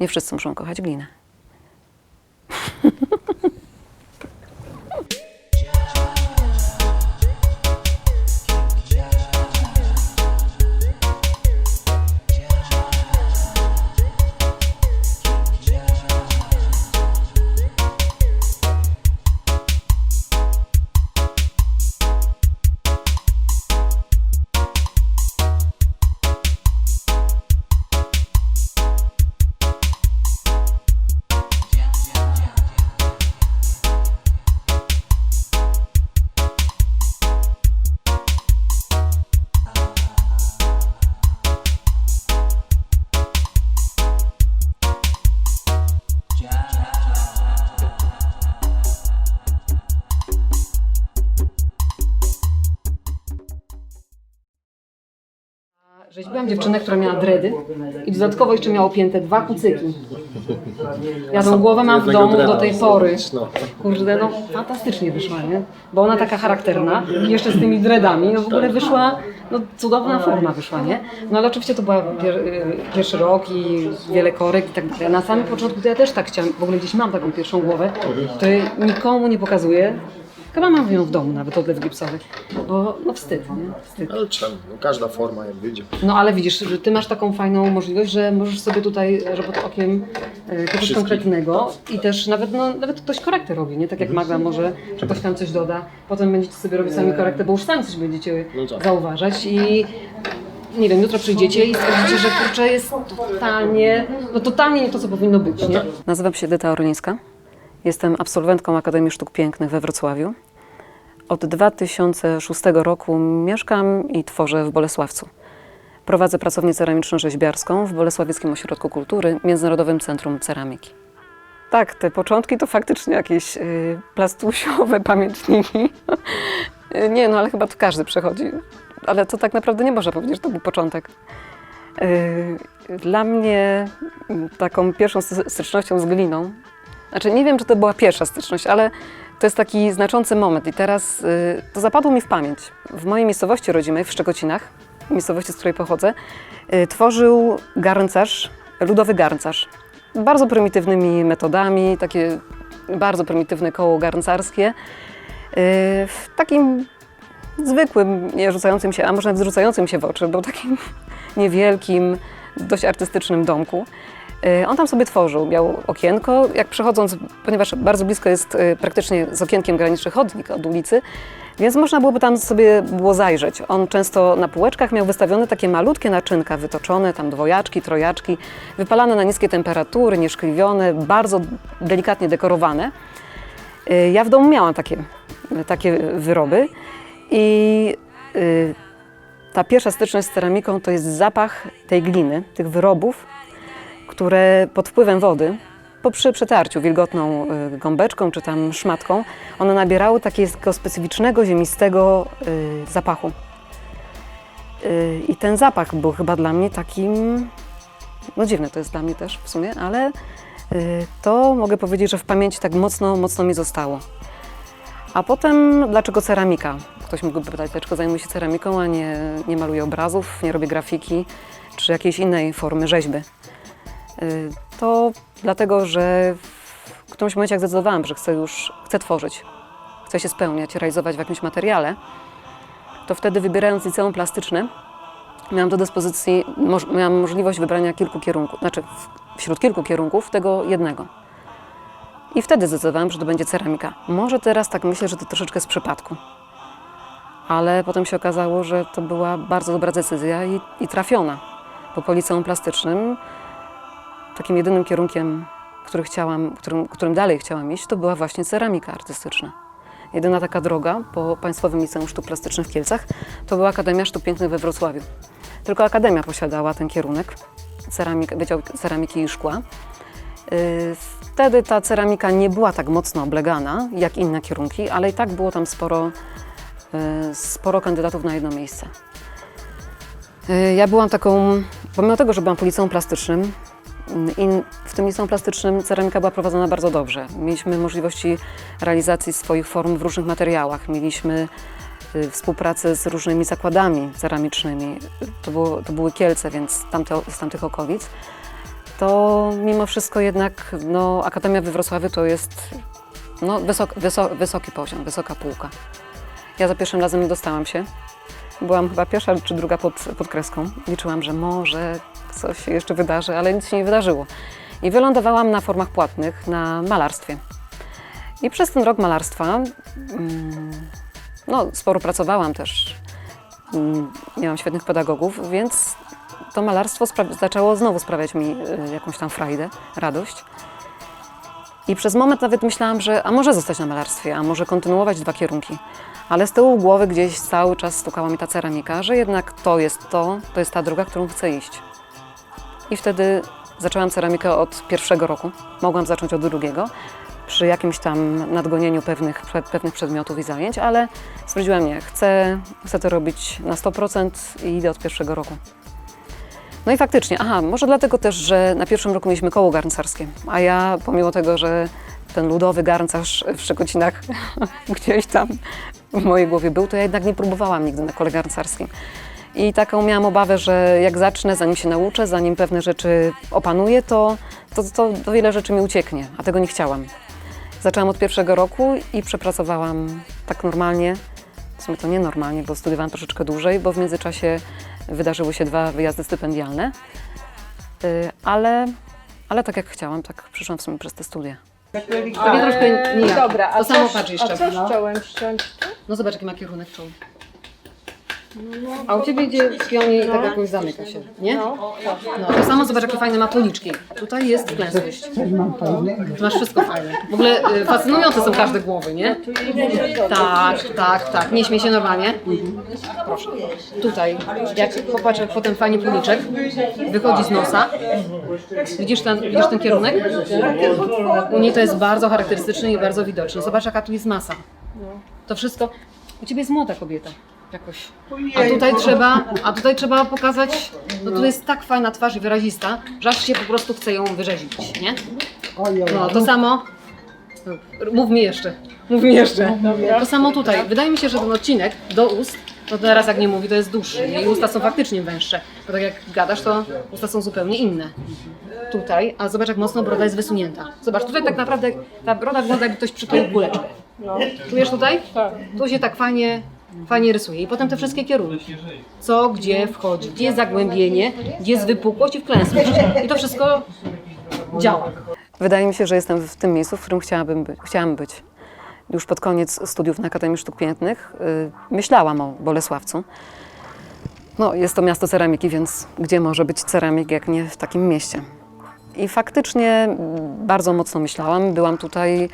Nie wszyscy muszą kochać glinę. Rzeźbiłam dziewczynę, która miała dredy i dodatkowo jeszcze miała opięte dwa kucyki. Ja tą głowę mam w domu do tej pory. Kurde, no fantastycznie wyszła, nie? Bo ona taka charakterna i jeszcze z tymi dreadami, no w ogóle wyszła, no cudowna forma wyszła, nie? No ale oczywiście to była pier, y, pierwszy rok i wiele korek i tak dalej. Na samym początku to ja też tak chciałam, w ogóle gdzieś mam taką pierwszą głowę, której nikomu nie pokazuję. Chyba mam ją w domu nawet, odlew gipsowy, bo no wstyd, nie? Wstyd. Ale czemu? No, każda forma jak wyjdzie. No ale widzisz, że ty masz taką fajną możliwość, że możesz sobie tutaj robot okiem e, kogoś Wszystkich. konkretnego i też nawet, no, nawet ktoś korektę robi, nie? Tak jak Magda może, że ktoś tam coś doda, potem będziecie sobie robić sami korektę, bo już sami coś będziecie No tak. zauważać i nie wiem, jutro przyjdziecie i stwierdzicie, że kurczę jest totalnie, no totalnie nie to, co powinno być, nie? Nazywam się Edyta Orlińska. Jestem absolwentką Akademii Sztuk Pięknych we Wrocławiu. Od 2006 roku mieszkam i tworzę w Bolesławcu. Prowadzę pracownię ceramiczno-rzeźbiarską w Bolesławieckim Ośrodku Kultury, Międzynarodowym Centrum Ceramiki. Tak, te początki to faktycznie jakieś y, plastusiowe pamiętniki. Y, nie, no ale chyba tu każdy przechodzi. Ale to tak naprawdę nie można powiedzieć, że to był początek. Y, Dla mnie mm, taką pierwszą sty- stycznością z gliną, znaczy nie wiem, czy to była pierwsza styczność, ale to jest taki znaczący moment i teraz y, to zapadło mi w pamięć. W mojej miejscowości rodzimej, w Szczegocinach, miejscowości, z której pochodzę, y, tworzył garncarz, ludowy garncarz. Bardzo prymitywnymi metodami, takie bardzo prymitywne koło garncarskie. y, W takim zwykłym, nie rzucającym się, a może nawet rzucającym się w oczy, bo takim niewielkim, dość artystycznym domku. Y, On tam sobie tworzył, miał okienko, jak przechodząc, ponieważ bardzo blisko jest y, praktycznie z okienkiem graniczny chodnik od ulicy, więc można byłoby tam sobie było zajrzeć. On często na półeczkach miał wystawione takie malutkie naczynka, wytoczone, tam dwojaczki, trojaczki, wypalane na niskie temperatury, nieszkliwione, bardzo delikatnie dekorowane. Y, Ja w domu miałam takie, takie wyroby i ta pierwsza styczność z ceramiką to jest zapach tej gliny, tych wyrobów, które pod wpływem wody, po przy przetarciu wilgotną y, gąbeczką czy tam szmatką, one nabierały takiego specyficznego, ziemistego y, zapachu. Y, I ten zapach był chyba dla mnie takim, no dziwne to jest dla mnie też w sumie, ale to mogę powiedzieć, że w pamięci tak mocno, mocno mi zostało. A potem dlaczego ceramika? Ktoś mógłby pytać, dlaczego zajmuję się ceramiką, a nie, nie maluję obrazów, nie robię grafiki czy jakiejś innej formy rzeźby. Y, To dlatego, że w którymś momencie jak zdecydowałam, że chcę już, chcę tworzyć, chcę się spełniać, realizować w jakimś materiale, to wtedy wybierając liceum plastyczne, miałam do dyspozycji, moż, miałam możliwość wybrania kilku kierunków, znaczy wśród kilku kierunków tego jednego. I wtedy zdecydowałam, że to będzie ceramika. Może teraz tak myślę, że to troszeczkę z przypadku. Ale potem się okazało, że to była bardzo dobra decyzja i, i trafiona. Bo po liceum plastycznym takim jedynym kierunkiem, który chciałam, którym, którym dalej chciałam iść, to była właśnie ceramika artystyczna. Jedyna taka droga po Państwowym Liceum Sztuk Plastycznych w Kielcach to była Akademia Sztuk Pięknych we Wrocławiu. Tylko Akademia posiadała ten kierunek, ceramik, Wydział Ceramiki i Szkła. Yy, Wtedy ta ceramika nie była tak mocno oblegana jak inne kierunki, ale i tak było tam sporo, yy, sporo kandydatów na jedno miejsce. Yy, Ja byłam taką, pomimo tego, że byłam po liceum plastycznym, i w tym liceum plastycznym ceramika była prowadzona bardzo dobrze. Mieliśmy możliwości realizacji swoich form w różnych materiałach. Mieliśmy y, współpracę z różnymi zakładami ceramicznymi. To, było, to były Kielce, więc tamte, z tamtych okolic. to mimo wszystko jednak no, Akademia we Wrocławiu to jest no, wysok, wysok, wysoki poziom, wysoka półka. Ja za pierwszym razem nie dostałam się. Byłam chyba pierwsza czy druga pod, pod kreską. Liczyłam, że może coś się jeszcze wydarzy, ale nic się nie wydarzyło. I wylądowałam na formach płatnych na malarstwie. I przez ten rok malarstwa mm, no, sporo pracowałam też. Mm, Miałam świetnych pedagogów, więc to malarstwo zaczęło znowu sprawiać mi y, jakąś tam frajdę, radość. I przez moment nawet myślałam, że a może zostać na malarstwie, a może kontynuować dwa kierunki. Ale z tyłu głowy gdzieś cały czas stukała mi ta ceramika, że jednak to jest to, to jest ta droga, którą chcę iść. I wtedy zaczęłam ceramikę od pierwszego roku. Mogłam zacząć od drugiego, przy jakimś tam nadgonieniu pewnych, pe- pewnych przedmiotów i zajęć, ale stwierdziłam nie, chcę, chcę to robić na 100% i idę od pierwszego roku. No i faktycznie, aha, może dlatego też, że na pierwszym roku mieliśmy koło garncarskie, a ja pomimo tego, że ten ludowy garncarz w Szczekocinach gdzieś tam w mojej głowie był, to ja jednak nie próbowałam nigdy na kole garncarskim. I taką miałam obawę, że jak zacznę, zanim się nauczę, zanim pewne rzeczy opanuję, to, to, to, to wiele rzeczy mi ucieknie, a tego nie chciałam. Zaczęłam od pierwszego roku i przepracowałam tak normalnie. W sumie to nie normalnie, bo studiowałam troszeczkę dłużej, bo w międzyczasie wydarzyły się dwa wyjazdy stypendialne. Y, Ale, ale tak jak chciałam, tak przyszłam w sumie przez te studia. Pewnie troszkę nijak. Dobra, a To samo patrz jeszcze. A co z czołem ściąć? No zobacz, jaki ma kierunek czołu. A u Ciebie idzie w pionie i tak jakoś zamyka się, nie? No, No, to samo zobacz, jakie fajne ma policzki. Tutaj jest wklęsłość. Tu masz wszystko fajne. W ogóle y, fascynujące są każde głowy, nie? Tak, tak, tak. Nie śmiej się normalnie. Proszę. Tutaj, jak popatrz, jak potem fajnie policzek wychodzi z nosa. Widzisz ten, widzisz ten kierunek? U niej to jest bardzo charakterystyczny i bardzo widoczny. Zobacz, jaka tu jest masa. To wszystko. U ciebie jest młoda kobieta. Jakoś. A tutaj trzeba, a tutaj trzeba pokazać, no tu jest tak fajna twarz i wyrazista, że aż się po prostu chce ją wyrzeźbić, nie? No, to samo. Mów mi jeszcze. Mów mi jeszcze. To samo tutaj. Wydaje mi się, że ten odcinek do ust, to teraz jak nie mówi, to jest dłuższy. I usta są faktycznie węższe. Bo tak jak gadasz, to usta są zupełnie inne. Tutaj, a zobacz jak mocno broda jest wysunięta. Zobacz, tutaj tak naprawdę ta broda wygląda jakby ktoś przykleił kuleczkę. Czujesz tutaj? Tak. Tu się tak fajnie, fajnie rysuje. I potem te wszystkie kierunki. Co, gdzie wchodzi, gdzie jest zagłębienie, gdzie jest wypukłość i wklęsłość. I to wszystko działa. Wydaje mi się, że jestem w tym miejscu, w którym chciałabym być. Chciałam być. Już pod koniec studiów na Akademii Sztuk Pięknych y, myślałam o Bolesławcu. No, jest to miasto ceramiki, więc gdzie może być ceramik, jak nie w takim mieście? I faktycznie bardzo mocno myślałam. Byłam tutaj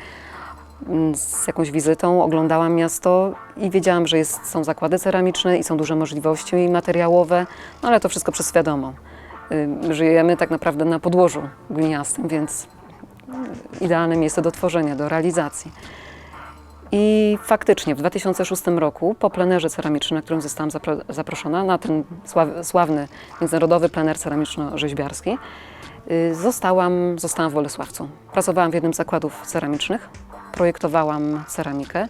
z jakąś wizytą, oglądałam miasto i wiedziałam, że jest, są zakłady ceramiczne i są duże możliwości materiałowe, no ale to wszystko przez świadomą. Y, Żyjemy tak naprawdę na podłożu gliniastym, więc idealne miejsce do tworzenia, do realizacji. I faktycznie w 2006 roku po plenerze ceramicznym, na którym zostałam zapro- zaproszona, na ten sław- sławny międzynarodowy plener ceramiczno-rzeźbiarski, y, zostałam, zostałam w Bolesławcu. Pracowałam w jednym z zakładów ceramicznych, projektowałam ceramikę,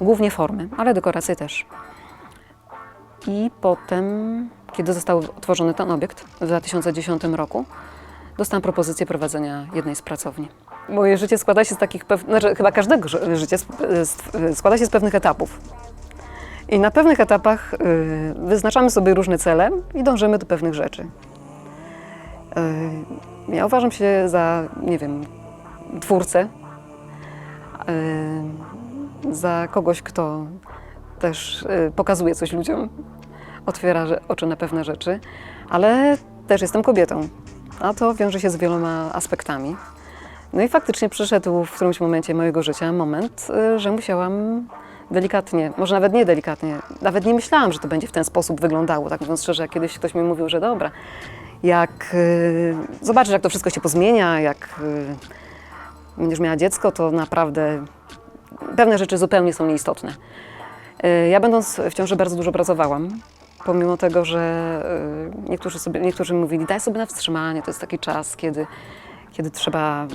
głównie formy, ale dekoracje też. I potem, kiedy został otworzony ten obiekt w 2010 roku, dostałam propozycję prowadzenia jednej z pracowni. Moje życie składa się z takich, pew... znaczy chyba każdego ży- życie sp- z- składa się z pewnych etapów. I na pewnych etapach y, wyznaczamy sobie różne cele i dążymy do pewnych rzeczy. Y, ja uważam się za, nie wiem, twórcę, za kogoś, kto też y, pokazuje coś ludziom, otwiera oczy na pewne rzeczy, ale też jestem kobietą, a to wiąże się z wieloma aspektami. No i faktycznie przyszedł w którymś momencie mojego życia moment, y, że musiałam delikatnie, może nawet nie delikatnie, nawet nie myślałam, że to będzie w ten sposób wyglądało. Tak mówiąc szczerze, kiedyś ktoś mi mówił, że dobra, jak y, zobaczysz, jak to wszystko się pozmienia, jak y, będziesz miała dziecko, to naprawdę pewne rzeczy zupełnie są nieistotne. Y, Ja będąc w ciąży bardzo dużo pracowałam, pomimo tego, że y, niektórzy, sobie, niektórzy mówili, daj sobie na wstrzymanie, to jest taki czas, kiedy, kiedy trzeba,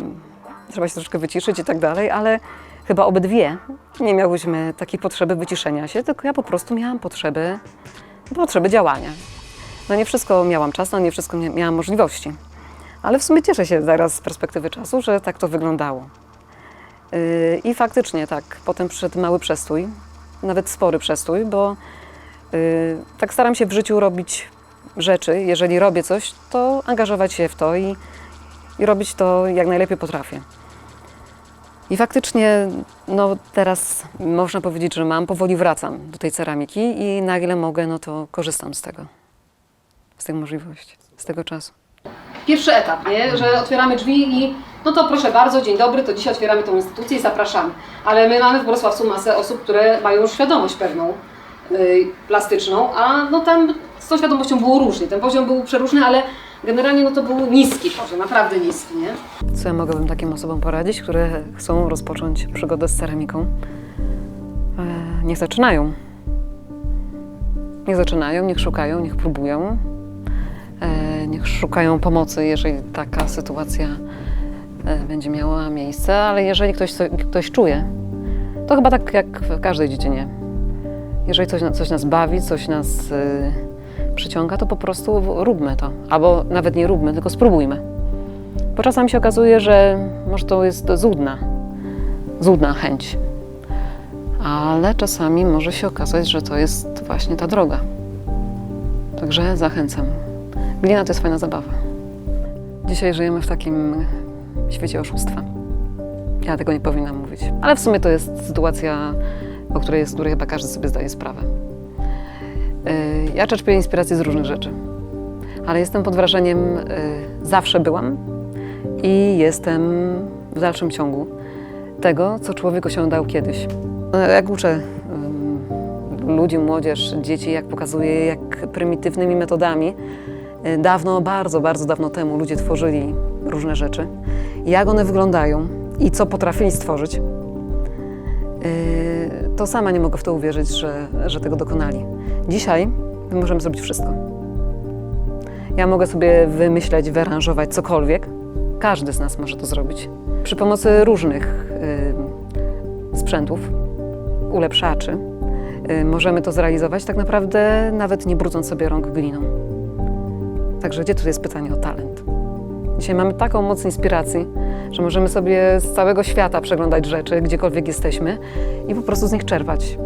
trzeba się troszkę wyciszyć i tak dalej, ale chyba obydwie nie miałyśmy takiej potrzeby wyciszenia się, tylko ja po prostu miałam potrzeby, potrzeby działania. No nie wszystko miałam czas, no nie wszystko mia- miałam możliwości, Ale w sumie cieszę się zaraz z perspektywy czasu, że tak to wyglądało. Yy, I faktycznie tak, potem przyszedł mały przestój, nawet spory przestój, bo yy, tak staram się w życiu robić rzeczy. Jeżeli robię coś, to angażować się w to i, i robić to jak najlepiej potrafię. I faktycznie, no teraz można powiedzieć, że mam, powoli wracam do tej ceramiki i na ile mogę, no to korzystam z tego, z tej możliwości, z tego czasu. Pierwszy etap, nie? że otwieramy drzwi i no to proszę bardzo, dzień dobry, to dzisiaj otwieramy tą instytucję i zapraszamy. Ale my mamy w Wrocławcu masę osób, które mają już świadomość pewną, yy, plastyczną, a no tam z tą świadomością było różnie. Ten poziom był przeróżny, ale generalnie no to był niski poziom, naprawdę niski. Nie? Co ja mogłabym takim osobom poradzić, które chcą rozpocząć przygodę z ceramiką? E, niech zaczynają. Niech zaczynają, niech szukają, niech próbują. E, niech szukają pomocy, jeżeli taka sytuacja e, będzie miała miejsce, ale jeżeli ktoś, ktoś czuje, to chyba tak jak w każdej dziedzinie. Jeżeli coś, coś nas bawi, coś nas y, przyciąga, to po prostu róbmy to. Albo nawet nie róbmy, tylko spróbujmy. Bo czasami się okazuje, że może to jest złudna, złudna chęć. Ale czasami może się okazać, że to jest właśnie ta droga. Także zachęcam. Glina to jest fajna zabawa. Dzisiaj żyjemy w takim świecie oszustwa. Ja tego nie powinnam mówić. Ale w sumie to jest sytuacja, o której, z której chyba każdy sobie zdaje sprawę. Yy, Ja czerpię inspirację z różnych rzeczy. Ale jestem pod wrażeniem, yy, zawsze byłam i jestem w dalszym ciągu tego, co człowiek osiągał kiedyś. No, Jak uczę ludzi, młodzież, dzieci, jak pokazuję, jak prymitywnymi metodami y, dawno, bardzo, bardzo dawno temu ludzie tworzyli różne rzeczy, jak one wyglądają i co potrafili stworzyć, y, to sama nie mogę w to uwierzyć, że, że tego dokonali. Dzisiaj my możemy zrobić wszystko. Ja mogę sobie wymyśleć, wyaranżować cokolwiek. Każdy z nas może to zrobić. Przy pomocy różnych y, sprzętów, ulepszaczy, y, możemy to zrealizować tak naprawdę nawet nie brudząc sobie rąk gliną. Także gdzie tu jest pytanie o talent? Dzisiaj mamy taką moc inspiracji, że możemy sobie z całego świata przeglądać rzeczy, gdziekolwiek jesteśmy i po prostu z nich czerpać.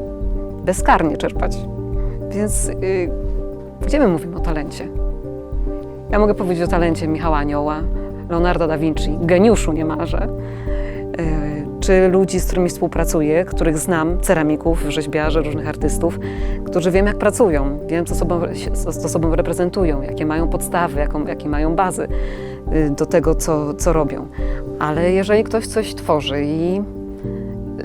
Bezkarnie czerpać. Więc y, gdzie my mówimy o talencie? Ja mogę powiedzieć o talencie Michała Anioła, Leonardo da Vinci, geniuszu niemalże, czy ludzi, z którymi współpracuję, których znam, ceramików, rzeźbiarzy, różnych artystów, którzy wiem, jak pracują, wiem, co sobą, co, sobą reprezentują, jakie mają podstawy, jaką, jakie mają bazy y, do tego, co, co robią. Ale jeżeli ktoś coś tworzy i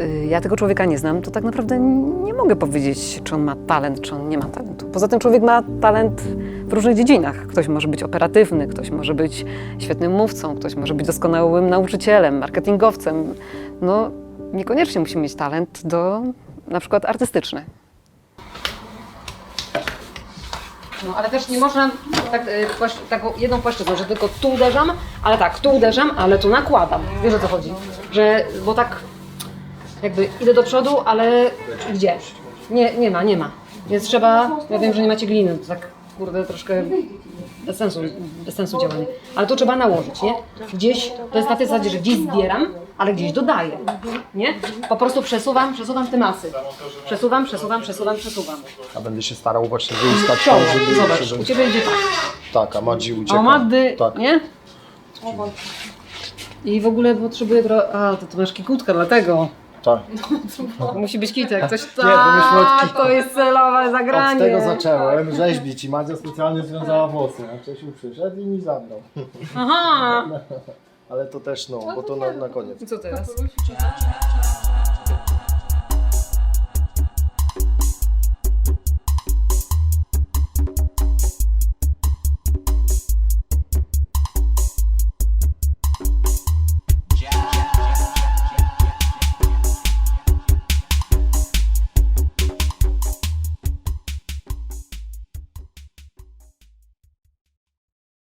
y, ja tego człowieka nie znam, to tak naprawdę nie mogę powiedzieć, czy on ma talent, czy on nie ma talentu. Poza tym człowiek ma talent w różnych dziedzinach. Ktoś może być operatywny, ktoś może być świetnym mówcą, ktoś może być doskonałym nauczycielem, marketingowcem. No, niekoniecznie musi mieć talent do na przykład artystyczny. No, ale też nie można tak, y, taką jedną płaszczyzną, że tylko tu uderzam, ale tak, tu uderzam, ale tu nakładam. Wiesz o co chodzi? Że, bo tak jakby idę do przodu, ale gdzie? Nie, nie ma, nie ma. Więc trzeba, ja wiem, że nie macie gliny, to tak kurde troszkę bez sensu, bez sensu działanie. Ale to trzeba nałożyć, nie? Gdzieś, to jest na tej zasadzie, że gdzieś zbieram, ale gdzieś dodaję, nie? Po prostu przesuwam, przesuwam te masy. Przesuwam, przesuwam, przesuwam, przesuwam. A będę się starał właśnie Czoło, tam, żeby... zobacz, żeby... u Ciebie idzie tak. Tak, a Madzi ucieka. A u Magdy, Tak. nie? I w ogóle potrzebuję trochę... A, to ty masz kikutka, dlatego. Tak. Musi być kitek. Ktoś... bo myśmy od Tak, kitu. to jest celowe zagranie. Od tego zacząłem rzeźbić i Madzia specjalnie związała włosy. A Czesiu przyszedł i mi zabrał. Aha! Ale to też no, bo to na, na koniec. I co teraz?